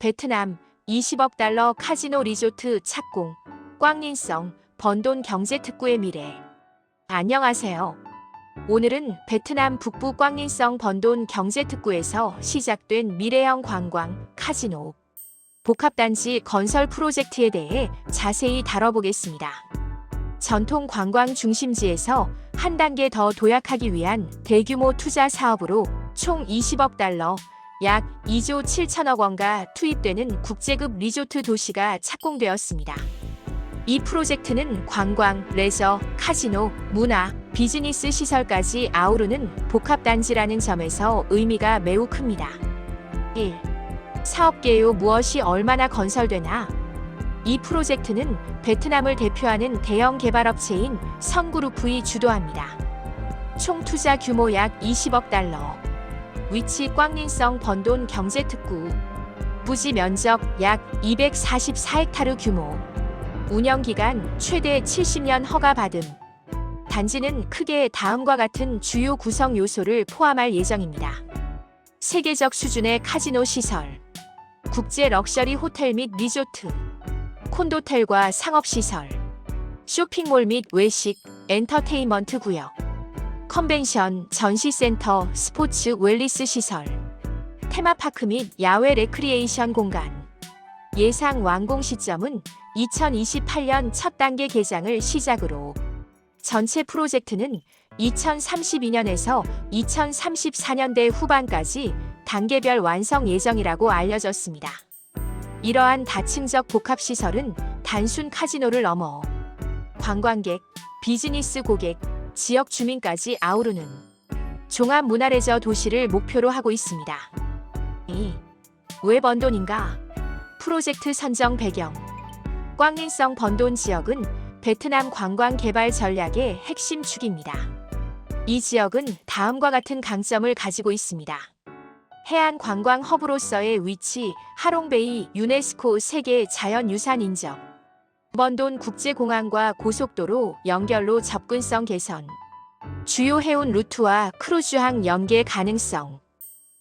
베트남 20억 달러 카지노 리조트 착공, 꽝린성, 번돈 경제특구의 미래. 안녕하세요. 오늘은 베트남 북부 꽝린성 번돈 경제특구에서 시작된 미래형 관광 카지노 복합단지 건설 프로젝트에 대해 자세히 다뤄보겠습니다. 전통 관광 중심지에서 한 단계 더 도약하기 위한 대규모 투자 사업으로 총 20억 달러, 약 2조 7천억 원가 투입되는 국제급 리조트 도시가 착공되었습니다. 이 프로젝트는 관광, 레저, 카지노, 문화, 비즈니스 시설까지 아우르는 복합단지라는 점에서 의미가 매우 큽니다. 1. 사업계요 무엇이 얼마나 건설되나? 이 프로젝트는 베트남을 대표하는 대형 개발업체인 성그룹이 주도합니다. 총 투자 규모 약 20억 달러. 위치 꽝린성 번돈 경제특구. 부지 면적 약 244헥타르 규모. 운영 기간 최대 70년 허가 받음. 단지는 크게 다음과 같은 주요 구성 요소를 포함할 예정입니다. 세계적 수준의 카지노 시설, 국제 럭셔리 호텔 및 리조트, 콘도텔과 상업시설, 쇼핑몰 및 외식, 엔터테인먼트 구역, 컨벤션, 전시센터, 스포츠 웰리스 시설, 테마파크 및 야외 레크리에이션 공간. 예상 완공 시점은 2028년 첫 단계 개장을 시작으로 전체 프로젝트는 2032년에서 2034년대 후반까지 단계별 완성 예정이라고 알려졌습니다. 이러한 다층적 복합시설은 단순 카지노를 넘어 관광객, 비즈니스 고객, 지역 주민까지 아우르는 종합 문화레저 도시를 목표로 하고 있습니다. 이, 왜 번돈인가? 프로젝트 선정 배경 꽝린성 번돈 지역은 베트남 관광 개발 전략의 핵심 축입니다. 이 지역은 다음과 같은 강점을 가지고 있습니다. 해안 관광 허브로서의 위치, 하롱베이 유네스코 세계 자연유산 인정. 번돈 국제공항과 고속도로 연결로 접근성 개선. 주요 해운 루트와 크루즈항 연계 가능성.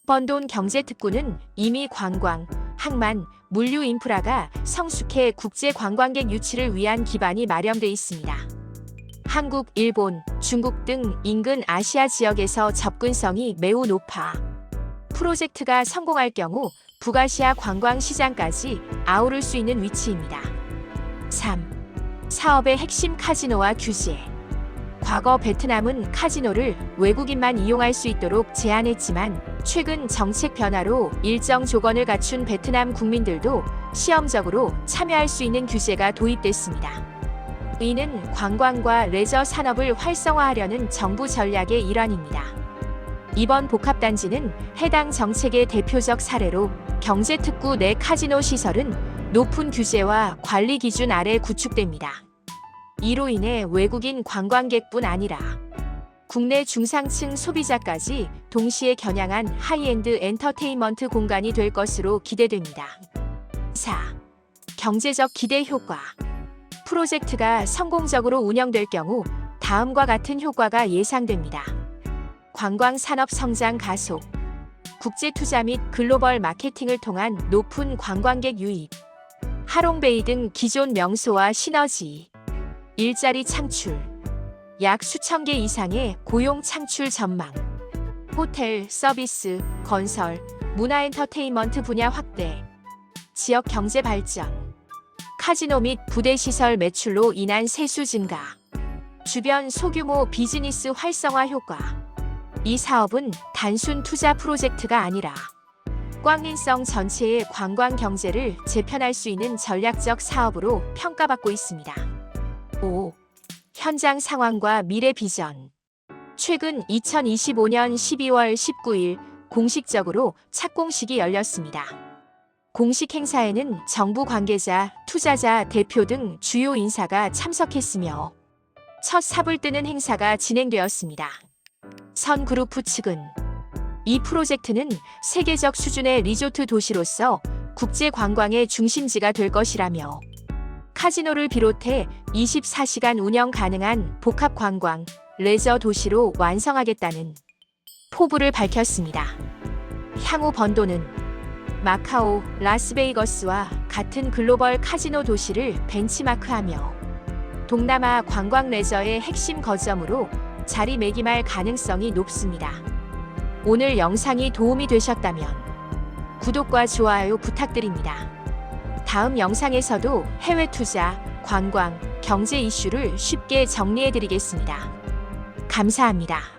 번돈 경제특구는 이미 관광, 항만, 물류 인프라가 성숙해 국제 관광객 유치를 위한 기반이 마련돼 있습니다. 한국, 일본, 중국 등 인근 아시아 지역에서 접근성이 매우 높아 프로젝트가 성공할 경우 북아시아 관광 시장까지 아우를 수 있는 위치입니다. 3. 사업의 핵심 카지노와 규제. 과거 베트남은 카지노를 외국인만 이용할 수 있도록 제한했지만 최근 정책 변화로 일정 조건을 갖춘 베트남 국민들도 시험적으로 참여할 수 있는 규제가 도입됐습니다. 이는 관광과 레저 산업을 활성화하려는 정부 전략의 일환입니다. 이번 복합단지는 해당 정책의 대표적 사례로 경제특구 내 카지노 시설은 높은 규제와 관리 기준 아래 구축됩니다. 이로 인해 외국인 관광객뿐 아니라 국내 중상층 소비자까지 동시에 겨냥한 하이엔드 엔터테인먼트 공간이 될 것으로 기대됩니다. 4. 경제적 기대 효과 프로젝트가 성공적으로 운영될 경우 다음과 같은 효과가 예상됩니다. 관광 산업 성장 가속, 국제 투자 및 글로벌 마케팅을 통한 높은 관광객 유입, 하롱베이 등 기존 명소와 시너지, 일자리 창출, 약 수천 개 이상의 고용 창출 전망, 호텔, 서비스, 건설, 문화 엔터테인먼트 분야 확대, 지역 경제 발전, 카지노 및 부대 시설 매출로 인한 세수 증가, 주변 소규모 비즈니스 활성화 효과. 이 사업은 단순 투자 프로젝트가 아니라 꽝린성 전체의 관광 경제를 재편할 수 있는 전략적 사업으로 평가받고 있습니다. 5. 현장 상황과 미래 비전. 최근 2025년 12월 19일 공식적으로 착공식이 열렸습니다. 공식 행사에는 정부 관계자, 투자자, 대표 등 주요 인사가 참석했으며 첫 삽을 뜨는 행사가 진행되었습니다. 선 그룹프 측은 이 프로젝트는 세계적 수준의 리조트 도시로서 국제 관광의 중심지가 될 것이라며 카지노를 비롯해 24시간 운영 가능한 복합 관광, 레저 도시로 완성하겠다는 포부를 밝혔습니다. 향후 번도는 마카오, 라스베이거스와 같은 글로벌 카지노 도시를 벤치마크하며 동남아 관광 레저의 핵심 거점으로 자리매김할 가능성이 높습니다. 오늘 영상이 도움이 되셨다면 구독과 좋아요 부탁드립니다. 다음 영상에서도 해외 투자, 관광, 경제 이슈를 쉽게 정리해 드리겠습니다. 감사합니다.